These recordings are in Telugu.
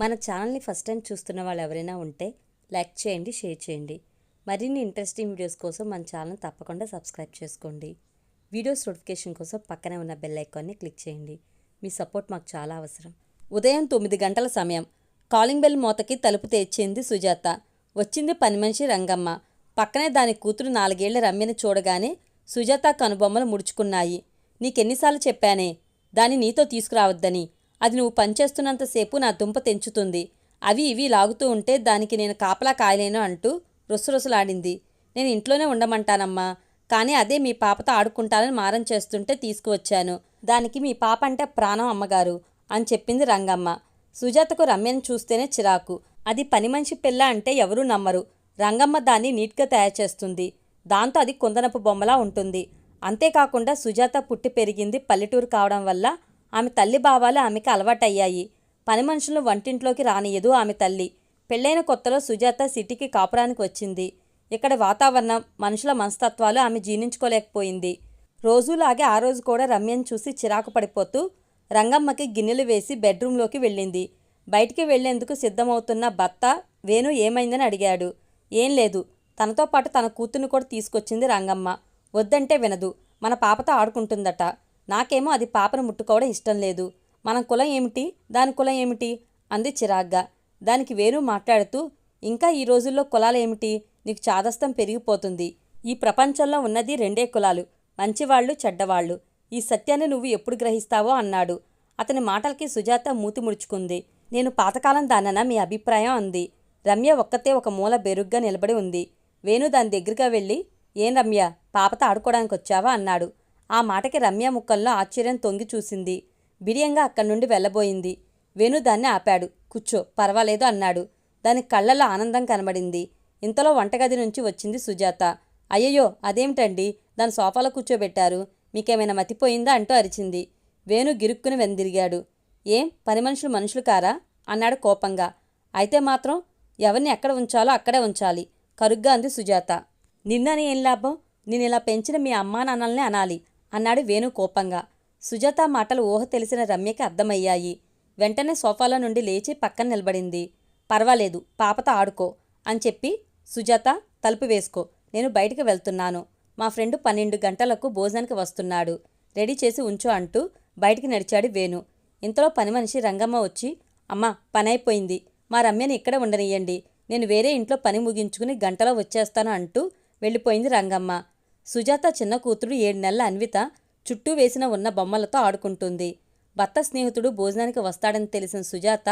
మన ఛానల్ని ఫస్ట్ టైం చూస్తున్న వాళ్ళు ఎవరైనా ఉంటే లైక్ చేయండి షేర్ చేయండి. మరిన్ని ఇంట్రెస్టింగ్ వీడియోస్ కోసం మన ఛానల్ తప్పకుండా సబ్స్క్రైబ్ చేసుకోండి. వీడియోస్ నోటిఫికేషన్ కోసం పక్కనే ఉన్న బెల్ ఐకాన్ని క్లిక్ చేయండి. మీ సపోర్ట్ మాకు చాలా అవసరం. ఉదయం తొమ్మిది గంటల సమయం. కాలింగ్ బెల్ మూతకి తలుపు తెచ్చింది సుజాత. వచ్చింది పని మనిషి రంగమ్మ. పక్కనే దాని కూతురు నాలుగేళ్ళ రమ్యని చూడగానే సుజాత కనుబొమ్మలు ముడుచుకున్నాయి. నీకెన్నిసార్లు చెప్పానే? దాన్ని నీతో తీసుకురావద్దని. అది నువ్వు పనిచేస్తున్నంతసేపు నా దుంప తెంచుతుంది. అవి ఇవి లాగుతూ ఉంటే దానికి నేను కాపలా కాయలేను అంటూ రుసరుసలాడింది. నేను ఇంట్లోనే ఉండమంటానమ్మా. కానీ అదే మీ పాపతో ఆడుకుంటానని మారం చేస్తుంటే తీసుకువచ్చాను. దానికి మీ పాప అంటే ప్రాణం అమ్మగారు అని చెప్పింది రంగమ్మ. సుజాతకు రమ్యను చూస్తేనే చిరాకు. అది పని మనిషి పిల్ల అంటే ఎవరూ నమ్మరు. రంగమ్మ దాన్ని నీట్గా తయారు చేస్తుంది. దాంతో అది కుందనపు బొమ్మలా ఉంటుంది. అంతేకాకుండా సుజాత పుట్టి పెరిగింది పల్లెటూరు కావడం వల్ల ఆమె తల్లి భావాలు ఆమెకి అలవాటయ్యాయి. పని మనుషులను వంటింట్లోకి రానియదు ఆమె తల్లి. పెళ్ళైన కొత్తలో సుజాత సిటీకి కాపురానికి వచ్చింది. ఇక్కడ వాతావరణం మనుషుల మనస్తత్వాలు ఆమె జీర్ణించుకోలేకపోయింది. రోజులాగే ఆ రోజు కూడా రమ్యను చూసి చిరాకు పడిపోతూ రంగమ్మకి గిన్నెలు వేసి బెడ్రూంలోకి వెళ్ళింది. బయటికి వెళ్ళేందుకు సిద్ధమవుతున్న భర్త వేణు ఏమైందని అడిగాడు. ఏం లేదు. తనతో పాటు తన కూతుర్ని కూడా తీసుకొచ్చింది రంగమ్మ. వద్దంటే వినదు. మన పాపతో ఆడుకుంటుందట. నాకేమో అది పాపను ముట్టుకోవడం ఇష్టం లేదు. మన కులం ఏమిటి? దాని కులం ఏమిటి? అంది చిరాగ్గా. దానికి వేణు మాట్లాడుతూ ఇంకా ఈ రోజుల్లో కులాలు ఏమిటి? నీకు చాదస్తం పెరిగిపోతుంది. ఈ ప్రపంచంలో ఉన్నది రెండే కులాలు మంచివాళ్ళు చెడ్డవాళ్ళు. ఈ సత్యాన్ని నువ్వు ఎప్పుడు గ్రహిస్తావో అన్నాడు. అతని మాటలకి సుజాత మూతి ముడుచుకుంది. నేను పాతకాలం దానన మీ అభిప్రాయం? అంది. రమ్య ఒక్కతే ఒక మూల బెరుగ్గా నిలబడి ఉంది. వేణు దాని దగ్గరగా వెళ్ళి ఏం రమ్య? పాపతో ఆడుకోవడానికి వచ్చావా అన్నాడు. ఆ మాటకి రమ్య ముక్కల్లో ఆశ్చర్యం తొంగి చూసింది. బిడియంగా అక్కడి నుండి వెళ్ళబోయింది. వేణు దాన్ని ఆపాడు. కూర్చో పర్వాలేదు అన్నాడు. దాని కళ్ళలో ఆనందం కనబడింది. ఇంతలో వంటగది నుంచి వచ్చింది సుజాత. అయ్యయ్యో అదేమిటండి? దాని సోఫాలో కూర్చోబెట్టారు. మీకేమైనా మతిపోయిందా? అంటూ అరిచింది. వేణు గిరుక్కుని వెందిరిగాడు. ఏం? పని మనుషులు మనుషులు కారా? అన్నాడు కోపంగా. అయితే మాత్రం ఎవరిని ఎక్కడ ఉంచాలో అక్కడే ఉంచాలి. కరుగ్గా అంది సుజాత. నిన్నని ఏం లాభం? నేను ఇలా పెంచిన మీ అమ్మా నాన్నల్ని అనాలి. అన్నాడు వేణు కోపంగా. సుజాత మాటలు ఊహ తెలిసిన రమ్యకి అర్థమయ్యాయి. వెంటనే సోఫాలో నుండి లేచి పక్కన నిలబడింది. పర్వాలేదు పాపతో ఆడుకో అని చెప్పి సుజాత తలుపు వేసుకో నేను బయటికి వెళ్తున్నాను. మా ఫ్రెండ్ పన్నెండు గంటలకు భోజనానికి వస్తున్నాడు. రెడీ చేసి ఉంచు అంటూ బయటికి నడిచాడు వేణు. ఇంతలో పని మనిషి రంగమ్మ వచ్చి అమ్మా పని అయిపోయింది మా రమ్యని ఇక్కడ ఉండనియ్యండి. నేను వేరే ఇంట్లో పని ముగించుకుని గంటలో వచ్చేస్తాను అంటూ వెళ్ళిపోయింది రంగమ్మ. సుజాత చిన్న కూతురు ఏడు నెలల అన్విత చుట్టూ వేసిన ఉన్న బొమ్మలతో ఆడుకుంటుంది. భర్త స్నేహితుడు భోజనానికి వస్తాడని తెలిసిన సుజాత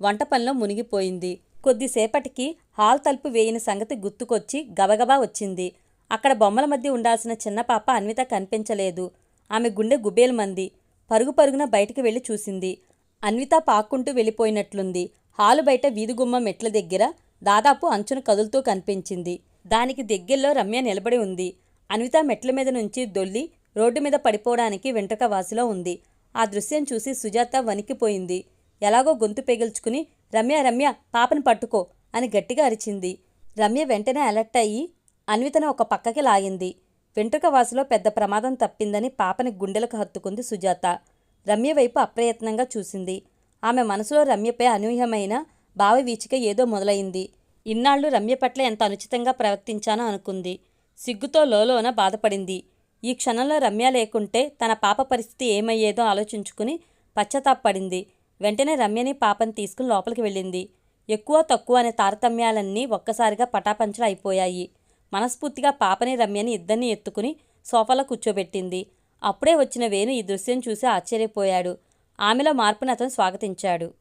వంట పనిలో మునిగిపోయింది. కొద్దిసేపటికి హాల్ తలుపు వేయని సంగతి గుర్తుకొచ్చి గబగబా వచ్చింది. అక్కడ బొమ్మల మధ్య ఉండాల్సిన చిన్న పాప అన్విత కనిపించలేదు. ఆమె గుండె గుబేలు మంది పరుగు పరుగున బయటికి వెళ్ళి చూసింది. అన్విత పాక్కుంటూ వెళ్ళిపోయినట్లుంది. హాలు బయట వీధిగుమ్మ మెట్ల దగ్గర దాదాపు అంచున కదులుతూ కనిపించింది. దానికి దగ్గరలో రమ్య నిలబడి ఉంది. అన్విత మెట్ల మీద నుంచి దొల్లి రోడ్డు మీద పడిపోవడానికి వెంట్రుక వాసిలో ఉంది. ఆ దృశ్యం చూసి సుజాత వణికిపోయింది. ఎలాగో గొంతు పెగిల్చుకుని రమ్య రమ్య పాపను పట్టుకో అని గట్టిగా అరిచింది. రమ్య వెంటనే అలర్ట్ అయ్యి అన్వితను ఒక పక్కకి లాగింది. వెంట్రుక వాసులో పెద్ద ప్రమాదం తప్పిందని పాపని గుండెలకు హత్తుకుంది సుజాత. రమ్య వైపు అప్రయత్నంగా చూసింది. ఆమె మనసులో రమ్యపై అనూహ్యమైన భావవీచిక ఏదో మొదలైంది. ఇన్నాళ్ళు రమ్య పట్ల ఎంత అనుచితంగా ప్రవర్తించానో అనుకుంది. సిగ్గుతో లోలోన బాధపడింది. ఈ క్షణంలో రమ్య లేకుంటే తన పాప పరిస్థితి ఏమయ్యేదో ఆలోచించుకుని పశ్చాత్తాపడింది. వెంటనే రమ్యని పాపని తీసుకుని లోపలికి వెళ్ళింది. ఎక్కువ తక్కువ అనే తారతమ్యాలన్నీ ఒక్కసారిగా పటాపంచలు అయిపోయాయి. మనస్ఫూర్తిగా పాపని రమ్యని ఇద్దరిని ఎత్తుకుని సోఫాలో కూర్చోబెట్టింది. అప్పుడే వచ్చిన వేణు ఈ దృశ్యం చూసి ఆశ్చర్యపోయాడు. ఆమెలో మార్పును అతను స్వాగతించాడు.